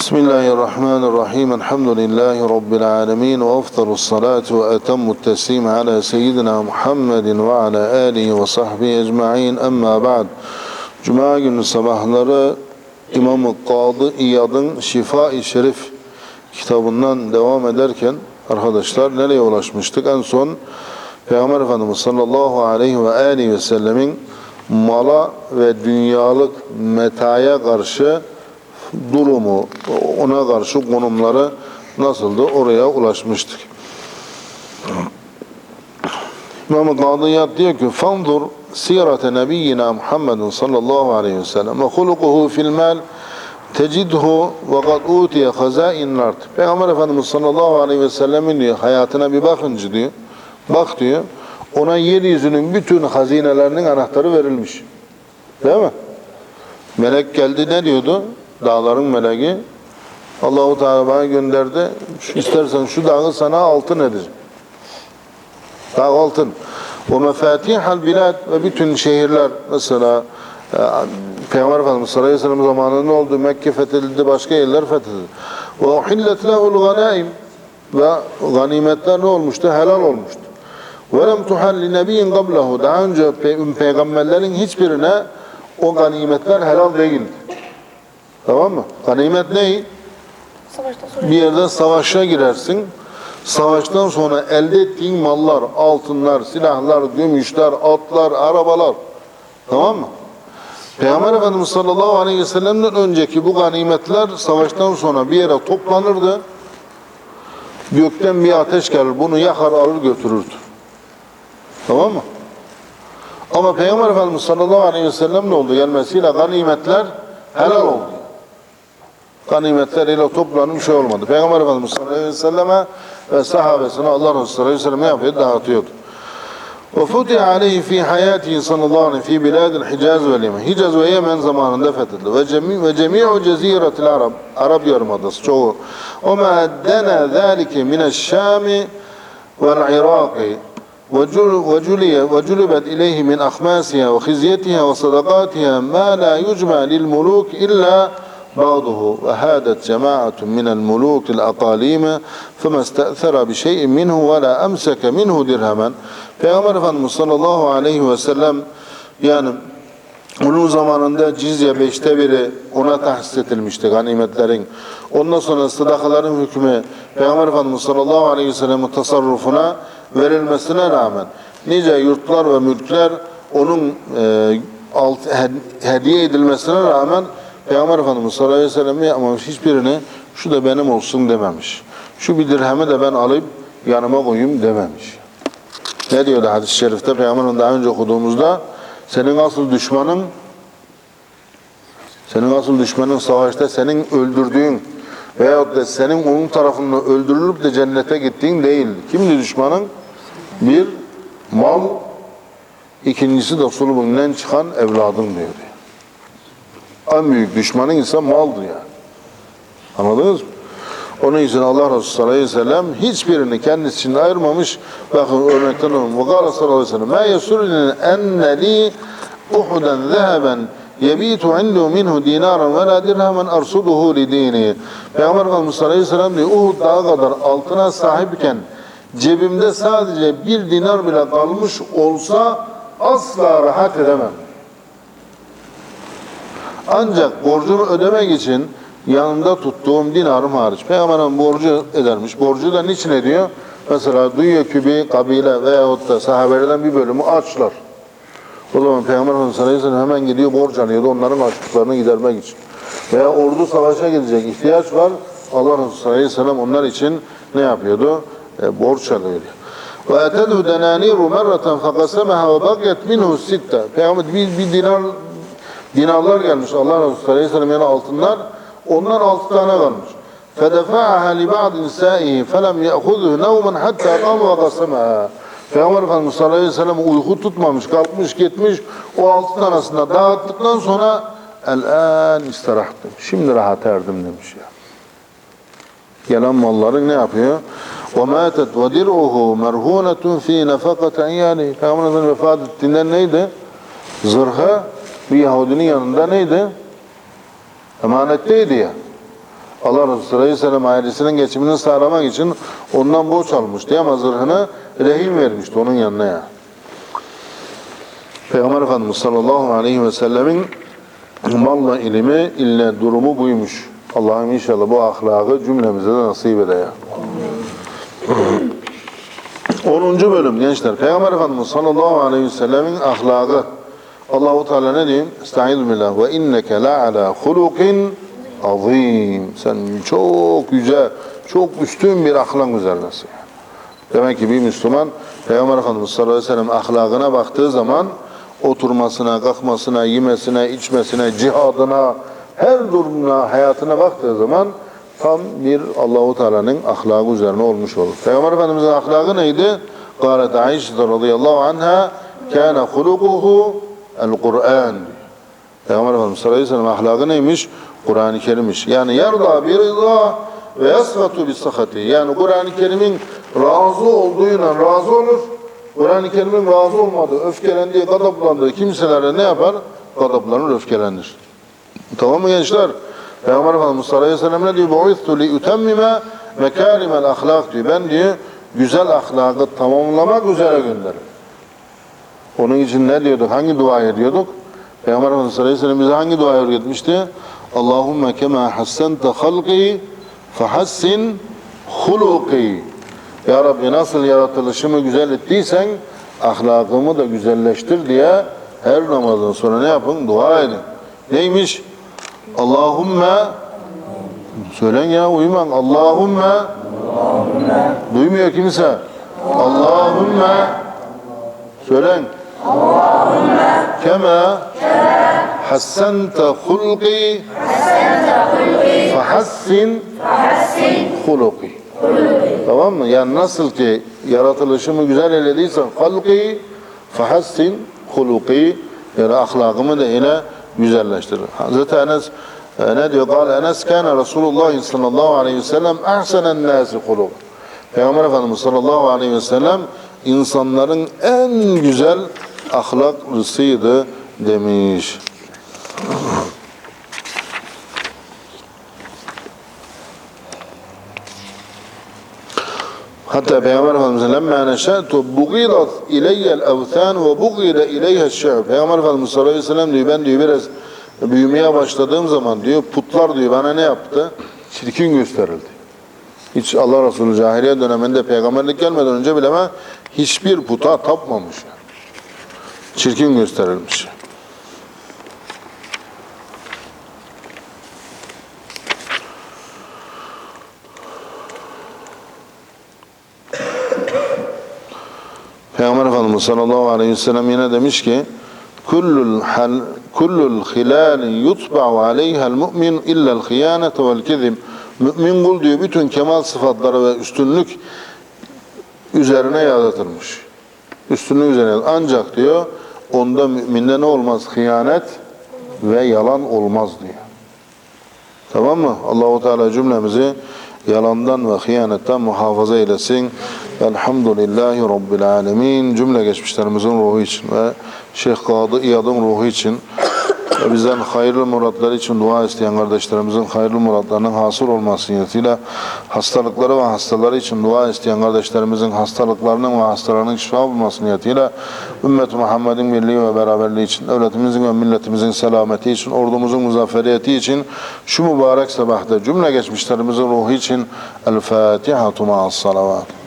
بسم الله الرحمن الرحيم الحمد لله رب العالمين وأفضل الصلاة وأتم التسليم على سيدنا محمد وعلى آله وصحبه أجمعين أما بعد Cuma günü sabahları İmam-ı Kadı İyad'ın Şifa-i Şerif kitabından devam ederken arkadaşlar nereye ulaşmıştık? En son Peygamber Efendimiz sallallahu aleyhi ve aleyhi ve sellemin mala ve dünyalık metaya karşı durumu, ona karşı konumları nasıldı? Oraya ulaşmıştık. İmam-ı Kadıyat diyor ki فَانْظُرْ سِيرَةَ نَبِيِّنَا مُحَمَّدٍ sallallahu aleyhi ve sellem وَخُلُقُهُ فِي الْمَالِ tecidhu ve kad utiye hazain art. Peygamber Efendimiz sallallahu aleyhi ve sellemin diyor hayatına bir bakınca diyor. Bak diyor. Ona yeryüzünün bütün hazinelerinin anahtarı verilmiş. Değil mi? Melek geldi ne diyordu? Dağların meleği. Allahu Teala bana gönderdi. Şu, istersen şu dağı sana altın edeceğim. Dağ altın. O mefatihal bilad ve bütün şehirler mesela e, Peygamber Efendimiz sallallahu aleyhi ve sellem zamanında oldu? Mekke fethedildi, başka yerler fethedildi. Ve uhillet lehul ganaim ve ganimetler ne olmuştu? Helal olmuştu. Ve lem tuhalli nebiyyin qablehu. Daha önce pe- peygamberlerin hiçbirine o ganimetler helal değildi. Tamam mı? Ganimet ne? Bir yerde savaşa girersin. Savaştan sonra elde ettiğin mallar, altınlar, silahlar, gümüşler, atlar, arabalar. Tamam mı? Peygamber Efendimiz sallallahu aleyhi ve sellem'den önceki bu ganimetler savaştan sonra bir yere toplanırdı. Gökten bir ateş gelir, bunu yakar alır götürürdü. Tamam mı? Ama Peygamber Efendimiz sallallahu aleyhi ve sellem ne oldu? Gelmesiyle ganimetler helal oldu Ganimetler ile toplanmış şey olmadı. Peygamber Efendimiz sallallahu aleyhi ve selleme ve sahabesine Allah Resulü sallallahu aleyhi ve sellem ne yapıyordu? Dağıtıyordu. وفتح عليه في حياته صلى الله عليه في بلاد الحجاز واليمن. Hicaz ve Yemen zamanında fethedildi. Ve cemi ve cemi'u ceziretil Arab. Arap Yarımadası çoğu. Ve ma dena zalike min eş-Şam والعراق وجل- وجلي وجلبت إليه من أخماسها وخزيتها وصدقاتها ما لا يجمع للملوك إلا بعضه وهادت جماعة من الملوك الأقاليم فما استأثر بشيء منه ولا أمسك منه درهما Peygamber Efendimiz sallallahu aleyhi ve sellem yani onun zamanında cizye beşte biri ona tahsis edilmişti ganimetlerin. Ondan sonra sadakaların hükmü Peygamber Efendimiz sallallahu aleyhi ve sellem'in tasarrufuna verilmesine rağmen nice yurtlar ve mülkler onun e, alt, hed- hediye edilmesine rağmen Peygamber Efendimiz sallallahu aleyhi ve sellem yapmamış hiçbirini şu da benim olsun dememiş. Şu bir dirhemi de ben alıp yanıma koyayım dememiş. Ne diyordu hadis-i şerifte Peygamber'in daha önce okuduğumuzda senin asıl düşmanın senin asıl düşmanın savaşta senin öldürdüğün veyahut da senin onun tarafından öldürülüp de cennete gittiğin değil. Kimdi düşmanın? Bir, mal, ikincisi de sulubundan çıkan evladın diyor. En büyük düşmanın insan maldır yani. Anladınız mı? Onun için Allah Resulü sallallahu aleyhi ve sellem hiçbirini kendisi için ayırmamış. Bakın örnekten olun. Ve kâle sallallahu aleyhi ve sellem. Mâ yesurlinin enne li uhuden zeheben yebitu indu minhu dinaran ve la dirhemen arsuduhu li dini. Peygamber Efendimiz sallallahu aleyhi ve sellem diyor. Uhud dağı kadar altına sahipken cebimde sadece bir dinar bile kalmış olsa asla rahat edemem. Ancak borcumu ödemek için yanında tuttuğum dinarım hariç. Peygamber'in borcu edermiş. Borcu da niçin ediyor? Mesela duyuyor ki bir kabile veyahut da sahabelerden bir bölümü açlar. O zaman Peygamber Efendimiz sallallahu aleyhi ve sellem hemen gidiyor borç alıyordu onların açlıklarını gidermek için. Veya ordu savaşa gidecek ihtiyaç var. Allah Resulü sallallahu aleyhi ve sellem onlar için ne yapıyordu? E, borç alıyordu. Denaniru merreten fekasemeha ve bakyet minhu sitte. Peygamber bir, bir dinar dinarlar gelmiş Allah Resulü sallallahu aleyhi ve sellem yani altınlar. Ondan altı tane kalmış. فَدَفَعَهَا لِبَعْدِ نِسَائِهِ فَلَمْ يَأْخُذُهُ نَوْمًا حَتَّى قَامَ وَقَسَمَهَا Peygamber Efendimiz sallallahu aleyhi ve sellem uyku tutmamış, kalkmış gitmiş, o altı tanesini dağıttıktan sonra el-an istirahtum. Şimdi rahat erdim demiş ya. Gelen malların ne yapıyor? وَمَاتَتْ وَدِرْعُهُ مَرْهُونَةٌ ف۪ي نَفَقَةَ اِيَّالِهِ Peygamber Efendimiz vefat ettiğinde neydi? Zırhı bir Yahudinin yanında neydi? Emanetteydi ya. Allah Resulü Aleyhisselam ailesinin geçimini sağlamak için ondan borç almıştı ama zırhını rehin vermişti onun yanına ya. Peygamber Efendimiz sallallahu aleyhi ve sellemin malla ilimi ille durumu buymuş. Allah'ım inşallah bu ahlakı cümlemize de nasip ede ya. 10. bölüm gençler. Peygamber Efendimiz sallallahu aleyhi ve sellemin ahlakı. Allahu Teala ne diyor? Estaizu billah ve inneke la ala hulukin azim. Sen çok güzel, çok üstün bir ahlak üzerindesin. Demek ki bir Müslüman Peygamber Efendimiz sallallahu aleyhi ve sellem ahlakına baktığı zaman oturmasına, kalkmasına, yemesine, içmesine, cihadına, her durumuna, hayatına baktığı zaman tam bir Allahu Teala'nın ahlakı üzerine olmuş olur. Peygamber Efendimiz'in ahlakı neydi? Garet Aişe radıyallahu anha kana hulukuhu El-Kur'an. Peygamber Efendimiz sallallahu aleyhi ve sellem ahlakı neymiş? Kur'an-ı Kerim'miş. Yani yarda bir rıza ve yasfatu bi sahati. Yani Kur'an-ı Kerim'in razı olduğuyla razı olur. Kur'an-ı Kerim'in razı olmadığı, öfkelendiği, gadaplandığı kimselere ne yapar? Gadaplanır, öfkelenir. Tamam mı gençler? Peygamber Efendimiz sallallahu aleyhi ve sellem ne diyor? Bu'ithu li utemmime mekârimel ahlak diyor. Ben diyor güzel ahlakı tamamlamak üzere gönderim. Onun için ne diyorduk? Hangi dua ediyorduk? Peygamber Efendimiz sallallahu aleyhi ve sellem bize hangi dua öğretmişti? Allahümme kema hassente halqi fahassin huluki. Ya Rabbi nasıl yaratılışımı güzel ettiysen ahlakımı da güzelleştir diye her namazdan sonra ne yapın? Dua edin. Neymiş? Allahümme söylen ya uyuman. Allahümme duymuyor kimse. Allahümme söylen. Kema hassente hulki fahassin huluki. Tamam mı? Yani nasıl ki yaratılışımı güzel eylediysen halki fahassin huluki yani ahlakımı da yine güzelleştirir. Hazreti Enes e, ne diyor? Kal Enes kâne Resulullah sallallahu aleyhi ve sellem ahsenen nâsi huluk. Peygamber Efendimiz sallallahu aleyhi ve sellem insanların en güzel ahlaklısıydı demiş. Hatta Peygamber Efendimiz lemme neşe'tu bugidat ileyyel evthan ve bugide ileyhe şe'b. Peygamber Efendimiz sallallahu aleyhi ve sellem diyor ben diyor biraz büyümeye başladığım zaman diyor putlar diyor bana ne yaptı? Çirkin gösterildi. Hiç Allah Resulü cahiliye döneminde peygamberlik gelmeden önce bile hiçbir puta tapmamış. Yani. Çirkin gösterilmiş. Peygamber Efendimiz sallallahu aleyhi ve sellem yine demiş ki kullul hal kullul hilal yutba'u aleyha'l mu'min illa'l hıyanete vel kezib. Mümin kul diyor bütün kemal sıfatları ve üstünlük üzerine yaratılmış. Üstünlüğü üzerine ancak diyor onda müminde ne olmaz? Hıyanet ve yalan olmaz diyor. Tamam mı? Allahu Teala cümlemizi yalandan ve hıyanetten muhafaza eylesin. Elhamdülillahi Rabbil Alemin. Cümle geçmişlerimizin ruhu için ve Şeyh Kadı İyad'ın ruhu için bizden hayırlı muratları için dua isteyen kardeşlerimizin hayırlı muratlarının hasıl olması niyetiyle hastalıkları ve hastaları için dua isteyen kardeşlerimizin hastalıklarının ve hastalarının şifa bulması niyetiyle ümmet Muhammed'in birliği ve beraberliği için, devletimizin ve milletimizin selameti için, ordumuzun muzafferiyeti için şu mübarek sabahta cümle geçmişlerimizin ruhu için El Fatihatu ma'as salavat.